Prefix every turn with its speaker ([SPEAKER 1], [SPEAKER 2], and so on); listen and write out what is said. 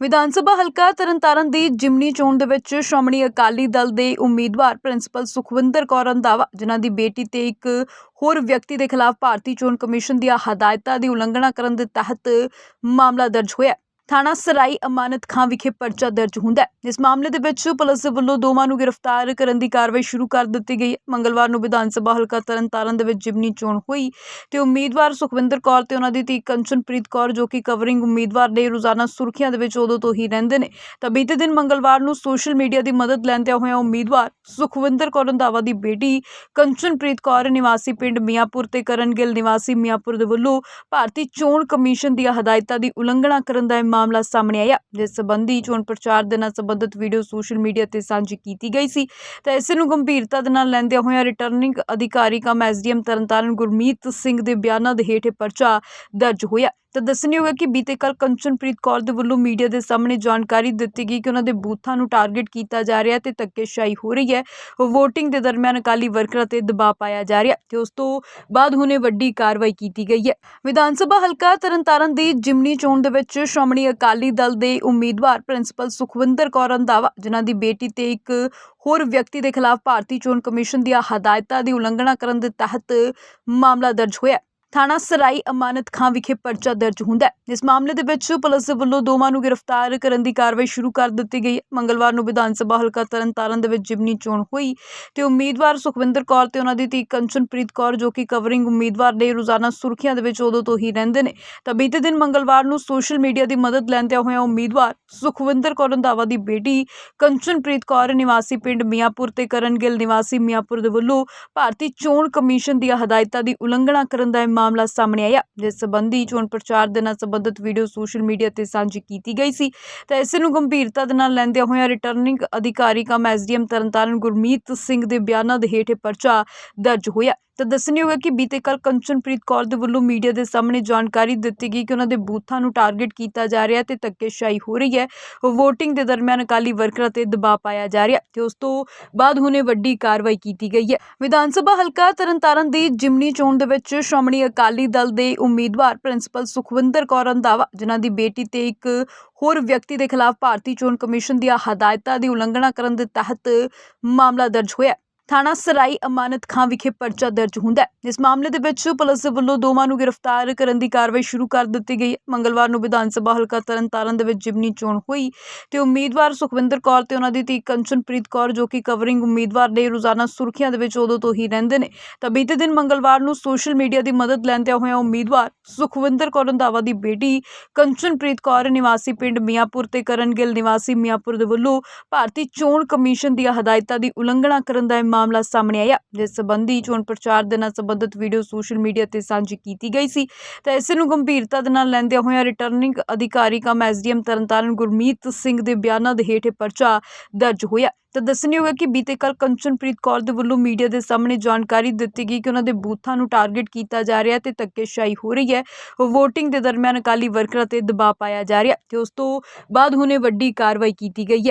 [SPEAKER 1] ਵਿਧਾਨ ਸਭਾ ਹਲਕਾ ਤਰਨਤਾਰਨ ਦੀ ਜਿਮਨੀ ਚੋਣ ਦੇ ਵਿੱਚ ਸ਼੍ਰੋਮਣੀ ਅਕਾਲੀ ਦਲ ਦੇ ਉਮੀਦਵਾਰ ਪ੍ਰਿੰਸੀਪਲ ਸੁਖਵਿੰਦਰ ਕੌਰ ਰੰਧਾਵਾ, ਜਿਨ੍ਹਾਂ ਦੀ ਬੇਟੀ ਤੇ ਇੱਕ ਹੋਰ ਵਿਅਕਤੀ ਦੇ ਖਿਲਾਫ ਭਾਰਤੀ ਚੋਣ ਕਮਿਸ਼ਨ ਦੀਆਂ ਹਦਾਇਤਾਂ ਦੀ ਉਲੰਘਣਾ ਕਰਨ ਦੇ ਤਹਿਤ ਮਾਮਲਾ ਦਰਜ ਹੋਇਆ ਥਾਣਾ ਸਰਾਈ ਅਮਾਨਤ ਖਾਂ ਵਿਖੇ ਪਰਚਾ ਦਰਜ ਹੁੰਦਾ ਹੈ। ਇਸ ਮਾਮਲੇ ਦੇ ਵਿੱਚ ਪੁਲਿਸ ਦੇ ਵੱਲੋਂ ਦੋਵਾਂ ਨੂੰ ਗ੍ਰਿਫਤਾਰ ਕਰਨ ਦੀ ਕਾਰਵਾਈ ਸ਼ੁਰੂ ਕਰ ਦਿੱਤੀ ਗਈ ਹੈ। ਮੰਗਲਵਾਰ ਨੂੰ ਵਿਧਾਨ ਸਭਾ ਹਲਕਾ ਤਰਨਤਾਰਨ ਦੇ ਵਿੱਚ ਜਿਮਨੀ ਚੋਣ ਹੋਈ ਤੇ ਉਮੀਦਵਾਰ ਸੁਖਵਿੰਦਰ ਕੌਰ ਤੇ ਉਹਨਾਂ ਦੀ ਧੀ ਕੰਚਨਪ੍ਰੀਤ ਕੌਰ ਜੋ ਕਿ ਕਵਰਿੰਗ ਉਮੀਦਵਾਰ ਨੇ ਰੋਜ਼ਾਨਾ ਸੁਰਖੀਆਂ ਦੇ ਵਿੱਚ ਉਦੋਂ ਤੋਂ ਹੀ ਰਹਿੰਦੇ ਨੇ। ਤਾਂ ਬੀਤੇ ਦਿਨ ਮੰਗਲਵਾਰ ਨੂੰ ਸੋਸ਼ਲ ਮੀਡੀਆ ਦੀ ਮਦਦ ਲੈਂਦਿਆਂ ਹੋਇਆਂ ਉਮੀਦਵਾਰ ਸੁਖਵਿੰਦਰ ਕੌਰ ਰੰਧਾਵਾ ਦੀ ਬੇਟੀ ਕੰਚਨਪ੍ਰੀਤ ਕੌਰ ਨਿਵਾਸੀ ਪਿੰਡ ਮੀਆਂਪੁਰ ਤੇ ਕਰਨਗਿਲ ਨਿਵਾਸੀ ਮੀਆਂਪੁਰ ਦੇ ਵੱਲੋਂ ਭਾਰਤੀ ਚੋਣ ਕਮਿਸ਼ਨ ਦੀਆਂ ਹਦਾਇਤਾਂ ਦੀ ਉਲੰਘਣਾ ਕਰਨ ਦਾ ਮਾਮਲਾ ਸਾਹਮਣੇ ਆਇਆ, ਜਿਸ ਸੰਬੰਧੀ ਚੋਣ ਪ੍ਰਚਾਰ ਦੇ ਨਾਲ ਸੰਬੰਧਿਤ ਵੀਡੀਓ ਸੋਸ਼ਲ ਮੀਡੀਆ ਤੇ ਸਾਂਝੀ ਕੀਤੀ ਗਈ ਸੀ। ਤਾਂ ਇਸ ਨੂੰ ਗੰਭੀਰਤਾ ਦੇ ਨਾਲ ਲੈਂਦਿਆਂ ਹੋਇਆ ਰਿਟਰਨਿੰਗ ਅਧਿਕਾਰੀ ਕਮ ਐਸਡੀਐਮ ਤਰਨਤਾਰਨ ਗੁਰਮੀਤ ਸਿੰਘ ਦੇ ਬਿਆਨਾਂ ਦੇ ਹੇਠ ਪਰਚਾ ਦਰਜ ਹੋਇਆ। ਤਾਂ ਦੱਸਣਯੋਗ ਹੈ ਕਿ ਬੀਤੇ ਕੱਲ ਕੰਚਨਪ੍ਰੀਤ ਕੌਰ ਦੇ ਵੱਲੋਂ ਮੀਡੀਆ ਦੇ ਸਾਹਮਣੇ ਜਾਣਕਾਰੀ ਦਿੱਤੀ ਗਈ ਕਿ ਉਹਨਾਂ ਦੇ ਬੂਥਾਂ ਨੂੰ ਟਾਰਗੇਟ ਕੀਤਾ ਜਾ ਰਿਹਾ ਤੇ ਧੱਕੇਸ਼ਾਹੀ ਹੋ ਰਹੀ ਹੈ। ਵੋਟਿੰਗ ਦੇ ਦਰਮਿਆਨ ਅਕਾਲੀ ਵਰਕਰਾਂ ਤੇ ਦਬਾਅ ਪਾਇਆ ਜਾ ਰਿਹਾ ਤੇ ਉਸ ਤੋਂ ਬਾਅਦ ਹੁਣੇ ਵੱਡੀ ਕਾਰਵਾਈ ਕੀਤੀ ਗਈ ਹੈ। ਵਿਧਾਨ ਸਭਾ ਹਲਕਾ ਤਰਨਤਾਰਨ ਦੀ ਜਿਮਨੀ ਚੋਣ ਦੇ ਵਿੱਚ ਸ਼੍ਰੋਮਣੀ ਅਕਾਲੀ ਦਲ ਦੇ ਉਮੀਦਵਾਰ ਪ੍ਰਿੰਸੀਪਲ ਸੁਖਵਿੰਦਰ ਕੌਰ ਰੰਧਾਵਾ, ਜਿਨ੍ਹਾਂ ਦੀ ਬੇਟੀ ਤੇ ਇੱਕ ਹੋਰ ਵਿਅਕਤੀ ਦੇ ਖਿਲਾਫ ਭਾਰਤੀ ਚੋਣ ਕਮਿਸ਼ਨ ਦੀਆਂ ਹਦਾਇਤਾਂ ਦੀ ਉਲੰਘਣਾ ਕਰਨ ਦੇ ਤਹਿਤ ਮਾਮਲਾ ਦਰਜ ਹੋਇਆ ਥਾਣਾ ਸਰਾਈ ਅਮਾਨਤ ਖਾਂ ਵਿਖੇ ਪਰਚਾ ਦਰਜ ਹੁੰਦਾ ਹੈ। ਇਸ ਮਾਮਲੇ ਦੇ ਵਿੱਚ ਪੁਲਿਸ ਵੱਲੋਂ ਦੋਵਾਂ ਨੂੰ ਗ੍ਰਿਫਤਾਰ ਕਰਨ ਦੀ ਕਾਰਵਾਈ ਸ਼ੁਰੂ ਕਰ ਦਿੱਤੀ ਗਈ। ਹੈ ਮੰਗਲਵਾਰ ਨੂੰ ਵਿਧਾਨ ਸਭਾ ਹਲਕਾ ਤਰਨਤਾਰਨ ਦੇ ਵਿੱਚ ਜਿਮਨੀ ਚੋਣ ਹੋਈ ਤੇ ਉਮੀਦਵਾਰ ਸੁਖਵਿੰਦਰ ਕੌਰ ਤੇ ਉਹਨਾਂ ਦੀ ਧੀ ਕੰਚਨਪ੍ਰੀਤ ਕੌਰ ਜੋ ਕਿ ਕਵਰਿੰਗ ਉਮੀਦਵਾਰ ਨੇ ਰੋਜ਼ਾਨਾ ਸੁਰਖੀਆਂ ਦੇ ਵਿੱਚ ਉਦੋਂ ਤੋਂ ਹੀ ਰਹਿੰਦੇ ਨੇ। ਤਾਂ ਬੀਤੇ ਦਿਨ ਮੰਗਲਵਾਰ ਨੂੰ ਸੋਸ਼ਲ ਮੀਡੀਆ ਦੀ ਮਦਦ ਲੈਂਦਿਆਂ ਹੋਇਆਂ ਉਮੀਦਵਾਰ ਸੁਖਵਿੰਦਰ ਕੌਰ ਰੰਧਾਵਾ ਦੀ ਬੇਟੀ ਕੰਚਨਪ੍ਰੀਤ ਕੌਰ ਨਿਵਾਸੀ ਪਿੰਡ ਮੀਆਂਪੁਰ ਤੇ ਕਰਨਗਿਲ ਨਿਵਾਸੀ ਮੀਆਂਪੁਰ ਦੇ ਵੱਲੋਂ ਭਾਰਤੀ ਚੋਣ ਕਮਿਸ਼ਨ ਦੀਆਂ ਹਦਾਇਤਾਂ ਦੀ ਉਲੰਘਣਾ ਕਰਨ ਦਾ ਮਾਮਲਾ ਸਾਹਮਣੇ ਆਇਆ, ਜਿਸ ਸੰਬੰਧੀ ਚੋਣ ਪ੍ਰਚਾਰ ਦੇ ਨਾਲ ਸੰਬੰਧਿਤ ਵੀਡੀਓ ਸੋਸ਼ਲ ਮੀਡੀਆ ਤੇ ਸਾਂਝੀ ਕੀਤੀ ਗਈ ਸੀ। ਤਾਂ ਇਸ ਨੂੰ ਗੰਭੀਰਤਾ ਦੇ ਨਾਲ ਲੈਂਦਿਆਂ ਹੋਇਆਂ ਰਿਟਰਨਿੰਗ ਅਧਿਕਾਰੀ ਕਮ ਐਸਡੀਐਮ ਤਰਨਤਾਰਨ ਗੁਰਮੀਤ ਸਿੰਘ ਦੇ ਬਿਆਨਾਂ ਦੇ ਹੇਠ ਪਰਚਾ ਦਰਜ ਹੋਇਆ। ਤਾਂ ਦੱਸਣਯੋਗ ਹੈ ਕਿ ਬੀਤੇ ਕੱਲ ਕੰਚਨਪ੍ਰੀਤ ਕੌਰ ਦੇ ਵੱਲੋਂ ਮੀਡੀਆ ਦੇ ਸਾਹਮਣੇ ਜਾਣਕਾਰੀ ਦਿੱਤੀ ਗਈ ਕਿ ਉਹਨਾਂ ਦੇ ਬੂਥਾਂ ਨੂੰ ਟਾਰਗੇਟ ਕੀਤਾ ਜਾ ਰਿਹਾ ਤੇ ਧੱਕੇਸ਼ਾਹੀ ਹੋ ਰਹੀ ਹੈ। ਵੋਟਿੰਗ ਦੇ ਦਰਮਿਆਨ ਅਕਾਲੀ ਵਰਕਰਾਂ ਤੇ ਦਬਾਅ ਪਾਇਆ ਜਾ ਰਿਹਾ ਤੇ ਉਸ ਤੋਂ ਬਾਅਦ ਹੁਣੇ ਵੱਡੀ ਕਾਰਵਾਈ ਕੀਤੀ ਗਈ ਹੈ। ਵਿਧਾਨ ਸਭਾ ਹਲਕਾ ਤਰਨਤਾਰਨ ਦੀ ਜਿਮਨੀ ਚੋਣ ਦੇ ਵਿੱਚ ਸ਼੍ਰੋਮਣੀ ਅਕਾਲੀ ਦਲ ਦੇ ਉਮੀਦਵਾਰ ਪ੍ਰਿੰਸੀਪਲ ਸੁਖਵਿੰਦਰ ਕੌਰ ਰੰਧਾਵਾ, ਜਿਨ੍ਹਾਂ ਦੀ ਬੇਟੀ ਤੇ ਇੱਕ ਹੋਰ ਵਿਅਕਤੀ ਦੇ ਖਿਲਾਫ ਭਾਰਤੀ ਚੋਣ ਕਮਿਸ਼ਨ ਦੀਆਂ ਹਦਾਇਤਾਂ ਦੀ ਉਲੰਘਣਾ ਕਰਨ ਦੇ ਤਹਿਤ ਮਾਮਲਾ ਦਰਜ ਹੋਇਆ ਥਾਣਾ ਸਰਾਈ ਅਮਾਨਤ ਖਾਂ ਵਿਖੇ ਪਰਚਾ ਦਰਜ ਹੁੰਦਾ ਹੈ। ਇਸ ਮਾਮਲੇ ਦੇ ਵਿੱਚ ਪੁਲਿਸ ਦੇ ਵੱਲੋਂ ਦੋਵਾਂ ਨੂੰ ਗ੍ਰਿਫਤਾਰ ਕਰਨ ਦੀ ਕਾਰਵਾਈ ਸ਼ੁਰੂ ਕਰ ਦਿੱਤੀ ਗਈ ਹੈ। ਮੰਗਲਵਾਰ ਨੂੰ ਵਿਧਾਨ ਸਭਾ ਹਲਕਾ ਤਰਨਤਾਰਨ ਦੇ ਵਿੱਚ ਜਿਮਨੀ ਚੋਣ ਹੋਈ ਤੇ ਉਮੀਦਵਾਰ ਸੁਖਵਿੰਦਰ ਕੌਰ ਤੇ ਉਹਨਾਂ ਦੀ ਧੀ ਕੰਚਨਪ੍ਰੀਤ ਕੌਰ ਜੋ ਕਿ ਕਵਰਿੰਗ ਉਮੀਦਵਾਰ ਨੇ ਰੋਜ਼ਾਨਾ ਸੁਰਖੀਆਂ ਦੇ ਵਿੱਚ ਉਦੋਂ ਤੋਂ ਹੀ ਰਹਿੰਦੇ ਨੇ। ਤਾਂ ਬੀਤੇ ਦਿਨ ਮੰਗਲਵਾਰ ਨੂੰ ਸੋਸ਼ਲ ਮੀਡੀਆ ਦੀ ਮਦਦ ਲੈਂਦਿਆਂ ਹੋਇਆਂ ਉਮੀਦਵਾਰ ਸੁਖਵਿੰਦਰ ਕੌਰ ਰੰਧਾਵਾ ਦੀ ਬੇਟੀ ਕੰਚਨਪ੍ਰੀਤ ਕੌਰ ਨਿਵਾਸੀ ਪਿੰਡ ਮੀਆਂਪੁਰ ਤੇ ਕਰਨਗਿਲ ਨਿਵਾਸੀ ਮੀਆਂਪੁਰ ਦੇ ਵੱਲੋਂ ਭਾਰਤੀ ਚੋਣ ਕਮਿਸ਼ਨ ਦੀਆਂ ਹਦਾਇਤਾਂ ਦੀ ਉਲੰਘਣਾ ਕਰਨ ਦਾ ਮਾਮਲਾ ਸਾਹਮਣੇ ਆਇਆ, ਜਿਸ ਸੰਬੰਧੀ ਚੋਣ ਪ੍ਰਚਾਰ ਦੇ ਨਾਲ ਸੰਬੰਧਿਤ ਵੀਡੀਓ ਸੋਸ਼ਲ ਮੀਡੀਆ ਤੇ ਸਾਂਝੀ ਕੀਤੀ ਗਈ ਸੀ। ਤਾਂ ਇਸ ਨੂੰ ਗੰਭੀਰਤਾ ਦੇ ਨਾਲ ਲੈਂਦਿਆਂ ਹੋਇਆ ਰਿਟਰਨਿੰਗ ਅਧਿਕਾਰੀ ਕਮ ਐਸਡੀਐਮ ਤਰਨਤਾਰਨ ਗੁਰਮੀਤ ਸਿੰਘ ਦੇ ਬਿਆਨਾਂ ਦੇ ਹੇਠ ਇਹ ਪਰਚਾ ਦਰਜ ਹੋਇਆ। ਤਾਂ ਦੱਸਣਯੋਗ ਹੈ ਕਿ ਬੀਤੇ ਕੱਲ ਕੰਚਨਪ੍ਰੀਤ ਕੌਰ ਦੇ ਵੱਲੋਂ ਮੀਡੀਆ ਦੇ ਸਾਹਮਣੇ ਜਾਣਕਾਰੀ ਦਿੱਤੀ ਗਈ ਕਿ ਉਹਨਾਂ ਦੇ ਬੂਥਾਂ ਨੂੰ ਟਾਰਗੇਟ ਕੀਤਾ ਜਾ ਰਿਹਾ ਤੇ ਧੱਕੇਸ਼ਾਹੀ ਹੋ ਰਹੀ ਹੈ। ਵੋਟਿੰਗ ਦੇ ਦਰਮਿਆਨ ਅਕਾਲੀ ਵਰਕਰਾਂ ਤੇ ਦਬਾਅ ਪਾਇਆ ਜਾ ਰਿਹਾ ਤੇ ਉਸ ਤੋਂ ਬਾਅਦ ਹੁਣੇ ਵੱਡੀ ਕਾਰਵਾਈ ਕੀਤੀ ਗਈ ਹੈ।